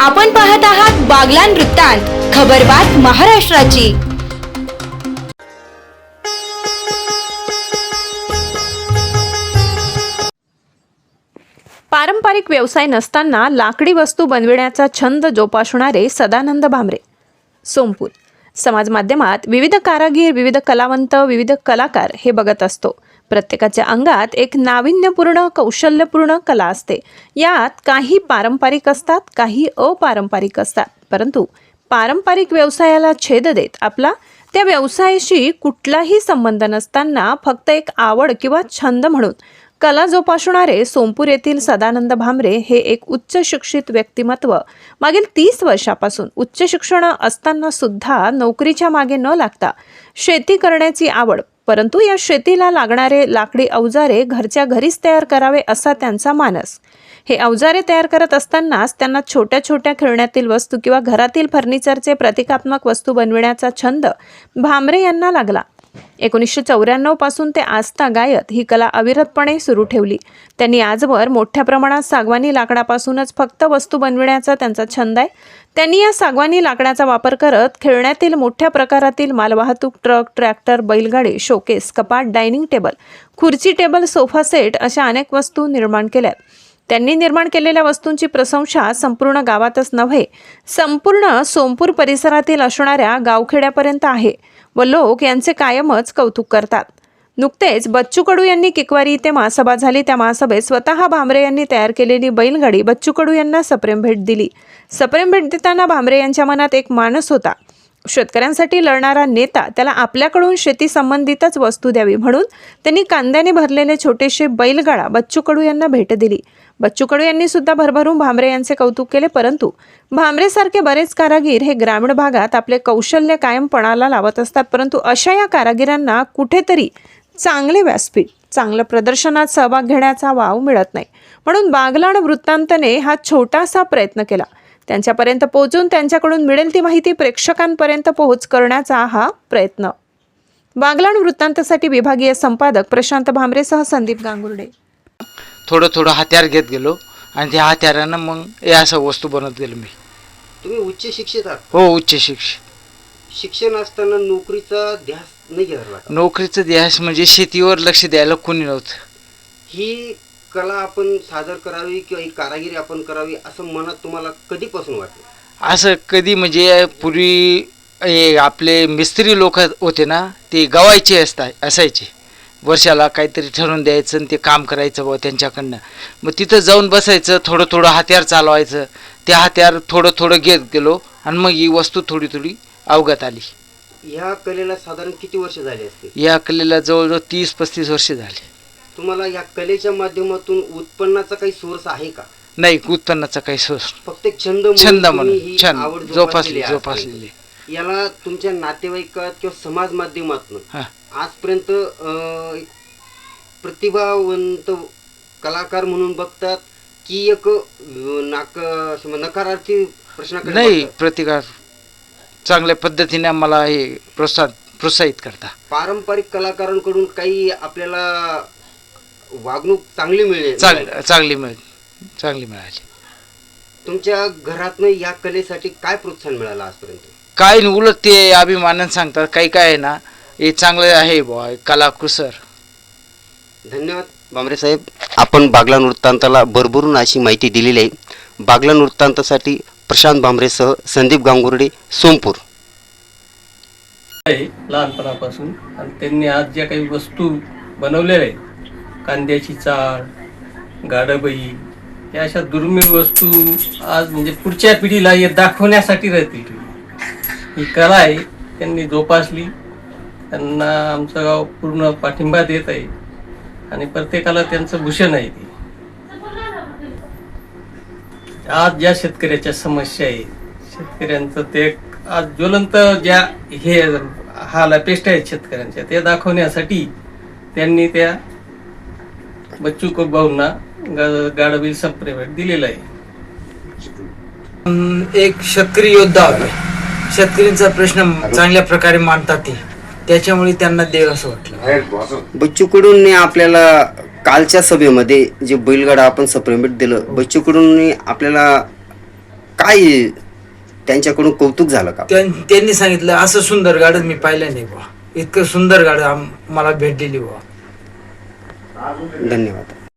आपण पाहत आहात बागलान वृत्तांत खबरबात महाराष्ट्राची. पारंपरिक व्यवसाय नसताना लाकडी वस्तू बनविण्याचा छंद जोपासणारे सदानंद भामरे. सोमपूर. समाज माध्यमात विविध कारागीर विविध कलावंत विविध कलाकार हे बघत असतो. प्रत्येकाच्या अंगात एक नाविन्यपूर्ण कौशल्यपूर्ण कला असते. यात काही पारंपरिक असतात काही अपारंपरिक असतात. परंतु पारंपरिक व्यवसायाला छेद देत आपला त्या व्यवसायाशी कुठलाही संबंध नसताना फक्त एक आवड किंवा छंद म्हणून कला जोपासणारे सोमपूर येथील सदानंद भामरे हे एक उच्च शिक्षित व्यक्तिमत्व. मागील तीस वर्षापासून उच्च शिक्षण असताना सुद्धा नोकरीच्या मागे न लागता शेती करण्याची आवड परंतु या शेतीला लागणारे लाकडी अवजारे घरच्या घरीच तयार करावे असा त्यांचा मानस. हे अवजारे तयार करत असतानाच त्यांना छोट्या छोट्या खेळण्यातील वस्तू किंवा घरातील फर्निचरचे प्रतिकात्मक वस्तू बनविण्याचा छंद भामरे यांना लागला. एकोणीसशे चौऱ्याण्णवपासून ते आस्था गायत ही कला अविरतपणे सुरू ठेवली. त्यांनी आजवर मोठ्या प्रमाणात सागवानी लाकडापासूनच फक्त वस्तू बनविण्याचा त्यांचा छंद आहे. त्यांनी या सागवानी लाकडाचा वापर करत खेळण्यातील मोठ्या प्रकारातील मालवाहतूक ट्रक ट्रॅक्टर बैलगाडी शोकेस कपाट डायनिंग टेबल खुर्ची टेबल सोफा सेट अशा अनेक वस्तू निर्माण केल्या त्यांनी निर्माण केलेल्या वस्तूंची प्रशंसा संपूर्ण गावातच नव्हे संपूर्ण सोमपूर परिसरातील असणाऱ्या गावखेड्यापर्यंत आहे. व लोक यांचे कायमच कौतुक करतात. नुकतेच बच्चू कडू यांनी किकवारी इथे महासभा झाली. त्या महासभेत स्वतः भामरे यांनी तयार केलेली बैलगाडी बच्चू कडू यांना सप्रेम भेट दिली. सप्रेम भेट देताना भामरे यांच्या मनात एक मानस होता. शेतकऱ्यांसाठी लढणारा नेता त्याला आपल्याकडून शेती संबंधितच वस्तू द्यावी म्हणून त्यांनी कांद्याने भरलेले छोटेसे बैलगाडा बच्चू कडू यांना भेट दिली. बच्चू कडू यांनी सुद्धा भरभरून भामरे यांचे कौतुक केले परंतु भामरेसारखे बरेच कारागीर हे ग्रामीण भागात आपले कौशल्य कायम पणाला लावत असतात परंतु अशा या कारागिरांना कुठेतरी चांगले व्यासपीठ चांगलं प्रदर्शनात सहभाग घेण्याचा वाव मिळत नाही. म्हणून बागलाण वृत्तांतने हा छोटासा प्रयत्न केला. त्यांच्यापर्यंत पोहोचून त्यांच्याकडून मिळेल ती माहिती प्रेक्षकांपर्यंत पोहोच करण्याचा हा प्रयत्न. बागलाण वृत्तांतसाठी विभागीय संपादक प्रशांत भामरेसह संदीप गांगुर्डे. थोडं थोडं हत्यार घेत गेलो आणि त्या हत्यारानं मग हे असं वस्तू बनवत गेलो मी. तुम्ही उच्च शिक्षित आहात? हो उच्च शिक्षण शिक्षण असताना नोकरीचा ध्यास नाही का नोकरीचं ध्यास म्हणजे शेतीवर लक्ष द्यायला कोणी नव्हतं. ही कला आपण सादर करावी किंवा ही कारागिरी आपण करावी असं मनात तुम्हाला कधीपासून वाटलं? असं कधी म्हणजे पूर्वी हे आपले मिस्त्री लोक होते ना ते गवायचे असतात असायचे. वर्षाला काहीतरी ठरवून द्यायचं आणि ते काम करायचं बुवा त्यांच्याकडनं. मग तिथं जाऊन बसायचं थोडं थोडं हत्यार चालवायचं. ते हत्यार थोडं थोडं घेत गेलो आणि मग ही वस्तू थोडी थोडी अवगत आली. ह्या कलेला साधारण किती वर्ष झाली असतील? या कलेला जवळजवळ तीस पस्तीस वर्ष झाली. तुम्हाला या कलेच्या माध्यमातून उत्पन्नाचा काही सोर्स आहे का? नाही उत्पन्नाचा काही सोर्स फक्त छंद छंद म्हणून. छंद. जोपासली जोपासलेली. याला तुमच्या नातेवाईकात किंवा समाज माध्यमातून आजपर्यंत प्रतिभावंत कलाकार म्हणून बघतात की एक नाक नकारार्थी प्रश्नाकडे नाही? प्रतिकार चांगल्या पद्धतीने मला हे प्रोत्साहन प्रोत्साहित करता पारंपरिक कलाकारांकडून काही आपल्याला वागणूक चांगली मिळेल. चांग चांगली मिळ चांगली मिळाली. तुमच्या घरातनं या कलेसाठी काय प्रोत्साहन मिळालं आजपर्यंत? काय नाही उलट ते अभिमानानं सांगतात काही काय आहे ना हे चांगलं आहे बुवा कलाकुसर धन्यवाद. बांबरे साहेब आपण बागला वृत्तांताला भरभरून अशी माहिती दिलेली आहे. बागला वृत्तांतासाठी प्रशांत भांबरेसह संदीप गांगुर्डे सोमपूर आहे लहानपणापासून. आणि त्यांनी आज ज्या काही वस्तू बनवलेल्या आहेत कांद्याची चाळ गाडबई या अशा दुर्मिळ वस्तू आज म्हणजे पुढच्या पिढीला हे दाखवण्यासाठी राहतील. ही कला आहे त्यांनी जोपासली. त्यांना आमचं गाव पूर्ण पाठिंबा देत आहे. आणि प्रत्येकाला त्यांचं भूषण आहे ते. आज ज्या शेतकऱ्याच्या समस्या आहे शेतकऱ्यांचं ते आज ज्वलंत ज्या हे हाल अपेष्ट आहेत शेतकऱ्यांच्या ते दाखवण्यासाठी त्यांनी त्या बच्चू भाऊंना गाडबिल संप्रेमेट दिलेलं आहे. एक शेतकरी योद्धा शेतकऱ्यांचा प्रश्न चांगल्या प्रकारे मांडतात ते. त्याच्यामुळे त्यांना देव असं वाटलं. बच्चू कडूंनी आपल्याला कालच्या सभेमध्ये जे बैलगाडा आपण सप्रेमेट दिलं बच्चू कडूंनी आपल्याला काय त्यांच्याकडून कौतुक झालं का? त्यां- त्यांनी सांगितलं असं सुंदर गार्डन मी पाहिलं नाही बुवा. इतकं सुंदर गार्डन मला भेट दिली बुवा. धन्यवाद.